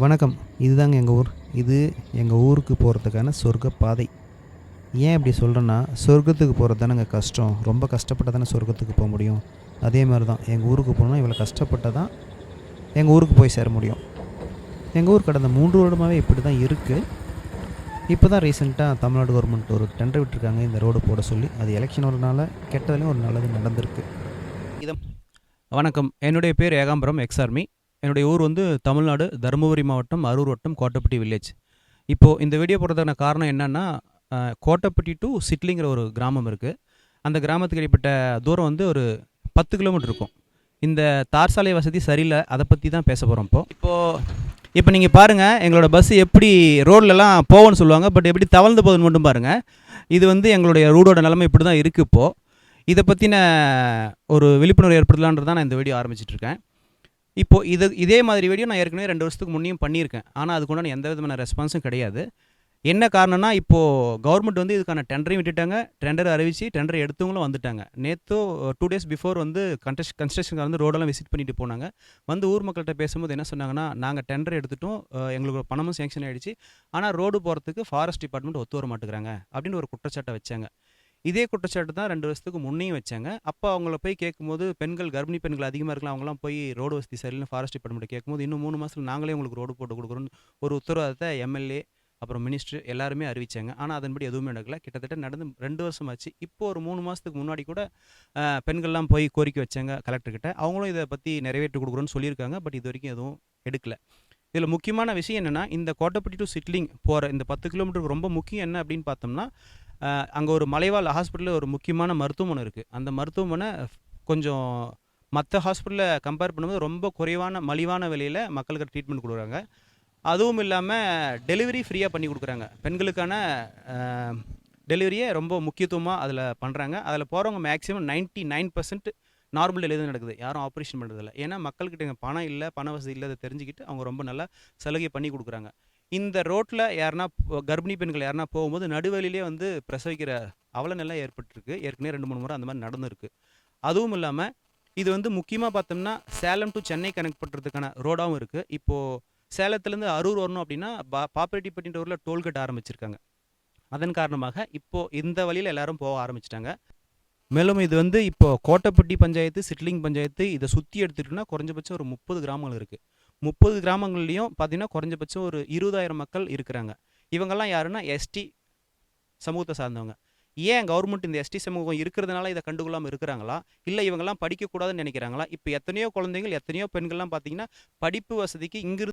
வணக்கம். இதுதாங்க எங்கள் ஊர். இது எங்கள் ஊருக்கு போகிறதுக்கான சொர்க்க பாதை ஏன் இப்படி சொல்கிறேன்னா சொர்க்கத்துக்கு போகிறது தானேங்க கஷ்டம். ரொம்ப கஷ்டப்பட்டு தானே சொர்க்கத்துக்கு போக முடியும். அதே மாதிரி தான் எங்கள் ஊருக்கு போகணுன்னா இவ்வளோ கஷ்டப்பட்டு தான் எங்கள் ஊருக்கு போய் சேர முடியும். எங்கள் ஊர் கடந்த மூன்று வருடமாகவே இப்படி தான் இருக்குது இப்போ தான் ரீசெண்டாக தமிழ்நாடு கவர்மெண்ட் ஒரு டெண்டர் விட்டுருக்காங்க இந்த ரோடு போட சொல்லி. அது எலெக்ஷன் வரனால கெட்டதுலேயும் ஒரு நல்லது நடந்திருக்கு. இதம் வணக்கம். என்னுடைய பேர் ஏகாம்பரம் எக்ஸ் ஆர்மி என்னுடைய ஊர் வந்து தமிழ்நாடு தருமபுரி மாவட்டம் அரூர் வட்டம் கோட்டப்பட்டி வில்லேஜ் இப்போது இந்த வீடியோ போடுறதுக்கான காரணம் என்னென்னா கோட்டப்பட்டி டு சிட்லிங்கிற ஒரு கிராமம் இருக்குது அந்த கிராமத்துக்கு இடைப்பட்ட தூரம் வந்து ஒரு பத்து கிலோமீட்டர் இருக்கும். இந்த தார் சாலை வசதி சரியில்லை அதை பற்றி தான் பேச போகிறோம் இப்போ. இப்போது இப்போ நீங்கள் பாருங்கள் எங்களோட பஸ் எப்படி ரோட்லலாம் போகும்னு சொல்லுவாங்க பட் எப்படி தவழ்ந்து போகுதுன்னு மட்டும் பாருங்கள் இது வந்து எங்களுடைய ரூடோட நிலைமை இப்படி தான் இருக்குது இப்போது இதை பற்றின ஒரு விழிப்புணர்வு ஏற்படுத்தலான்றது தான் நான் இந்த வீடியோ ஆரம்பிச்சிட்டு இருக்கேன். இப்போது இது இதே மாதிரி வீடியோ நான் ஏற்கனவே ரெண்டு வருஷத்துக்கு முன்னையும் பண்ணியிருக்கேன். ஆனால் அதுக்குண்டான எந்த விதமான ரெஸ்பான்ஸும் கிடையாது. என்ன காரணம்னா இப்போது கவர்மெண்ட் வந்து இதுக்கான டெண்டரையும் விட்டுட்டாங்க. டெண்டர் அறிவித்து டெண்டர் எடுத்தவங்களும் வந்துட்டாங்க. நேற்று டூ டேஸ் பிஃபோர் வந்து கன்ஸ்ட்ரக்ஷன் கன்ஸ்ட்ரக்ஷன் வந்து ரோடெல்லாம் விசிட் பண்ணிட்டு போனாங்க. வந்து ஊர் மக்கள்கிட்ட பேசும்போது என்ன சொன்னாங்கன்னா நாங்கள் டெண்டர் எடுத்துட்டோம். எங்களுக்கு பணமும் சேங்ஷன் ஆகிடுச்சு ஆனால் ரோடு போகிறதுக்கு ஃபாரஸ்ட் டிபார்ட்மெண்ட் ஒத்து வர மாட்டேங்கிறாங்க. அப்படின்னு ஒரு குற்றச்சாட்டை வச்சாங்க. இதே குற்றச்சாட்டு தான் ரெண்டு வருஷத்துக்கு முன்னையும் வச்சாங்க. அப்போ அவங்கள போய் கேட்கும்போது பெண்கள் கர்ப்பிணி பெண்கள் அதிகமாக இருக்கலாம். அவங்களாம் போய் ரோடு வசதி சரியில்லை ஃபாரஸ்ட் டிபார்ட்மெண்ட் கேட்கும்போது இன்னும் மூணு மாதத்தில் நாங்களே உங்களுக்கு ரோடு போட்டு கொடுக்குறோன்னு ஒரு உத்தரவாதத்தை எம்எல்ஏ அப்புறம் மினிஸ்டர் எல்லாருமே அறிவிச்சாங்க. ஆனால் அதன்படி எதுவுமே நடக்கல. கிட்டத்தட்ட நடந்து ரெண்டு வருஷம் ஆச்சு. இப்போ ஒரு மூணு மாதத்துக்கு முன்னாடி கூட பெண்கள்லாம் போய் கோரிக்கை வச்சாங்க கலெக்டர்கிட்ட அவங்களும் இதை பற்றி நிறைவேற்றி கொடுக்குறோன்னு சொல்லியிருக்காங்க. பட் இது வரைக்கும் எதுவும் எடுக்கல. இதில் முக்கியமான விஷயம் என்னென்னா இந்த கோட்டப்பட்டி டு சிட்லிங் போகிற இந்த பத்து கிலோமீட்டருக்கு ரொம்ப முக்கியம் என்ன அப்படின்னு பார்த்தோம்னா அங்கே ஒரு மலைவாழ் ஹாஸ்பிட்டலில் ஒரு முக்கியமான மருத்துவமனை இருக்குது அந்த மருத்துவமனை கொஞ்சம் மற்ற ஹாஸ்பிட்டலை கம்பேர் பண்ணும்போது ரொம்ப குறைவான மலிவான விலையில் மக்களுக்கு ட்ரீட்மெண்ட் கொடுக்குறாங்க. அதுவும் இல்லாமல் டெலிவரி ஃப்ரீயாக பண்ணி கொடுக்குறாங்க. பெண்களுக்கான டெலிவரியை ரொம்ப முக்கியத்துவமாக அதில் பண்ணுறாங்க அதில் போகிறவங்க maximum 99% nine percent normal delivery நடக்குது. யாரும் ஆப்ரேஷன் பண்ணுறதில்ல ஏன்னா மக்கள்கிட்ட பணம் இல்லை பண வசதி இல்லை அதை தெரிஞ்சுக்கிட்டு அவங்க ரொம்ப நல்லா சலுகை பண்ணி கொடுக்குறாங்க. இந்த ரோட்டில் யாருன்னா கர்ப்பிணி பெண்கள் யாருனா போகும்போது நடுவழியிலே வந்து பிரசவிக்கிற அவல நிலை ஏற்பட்டிருக்கு. ஏற்கனவே ரெண்டு மூணு முறை அந்த மாதிரி நடந்திருக்கு. அதுவும் இல்லாமல் இது வந்து முக்கியமாக பார்த்தோம்னா சேலம் டு சென்னை கனெக்ட் பண்ணுறதுக்கான ரோடாகவும் இருக்குது இப்போது சேலத்துலேருந்து அரூர் வரணும் அப்படின்னா பா பாப்பரெட்டிப்பட்டின்ற ஊரில் டோல்கேட் ஆரம்பிச்சிருக்காங்க. அதன் காரணமாக இப்போது இந்த வழியில் எல்லாரும் போக ஆரம்பிச்சிட்டாங்க. மேலும் இது வந்து இப்போ கோட்டைப்பட்டி பஞ்சாயத்து சிட்லிங் பஞ்சாயத்து இதை சுற்றி எடுத்துக்கிட்டோம்னா குறைஞ்சபட்சம் ஒரு முப்பது கிராமங்கள் இருக்குது முப்பது கிராமங்கள்லேயும் பார்த்தீங்கன்னா குறைஞ்சபட்சம் ஒரு இருபதாயிரம் மக்கள் இருக்கிறாங்க. இவங்கெல்லாம் யாருன்னா எஸ்டி சமூகத்தை சார்ந்தவங்க. ஏன் கவர்மெண்ட் இந்த எஸ்டி சமூகம் இருக்கிறதுனால இதை கண்டுகொள்ளாமல் இருக்கிறாங்களா? இல்லை இவங்கெல்லாம் படிக்கக்கூடாதுன்னு நினைக்கிறாங்களா? இப்போ எத்தனையோ குழந்தைகள் எத்தனையோ பெண்கள்லாம் பார்த்தீங்கன்னா படிப்பு வசதிக்கு இங்கிருந்து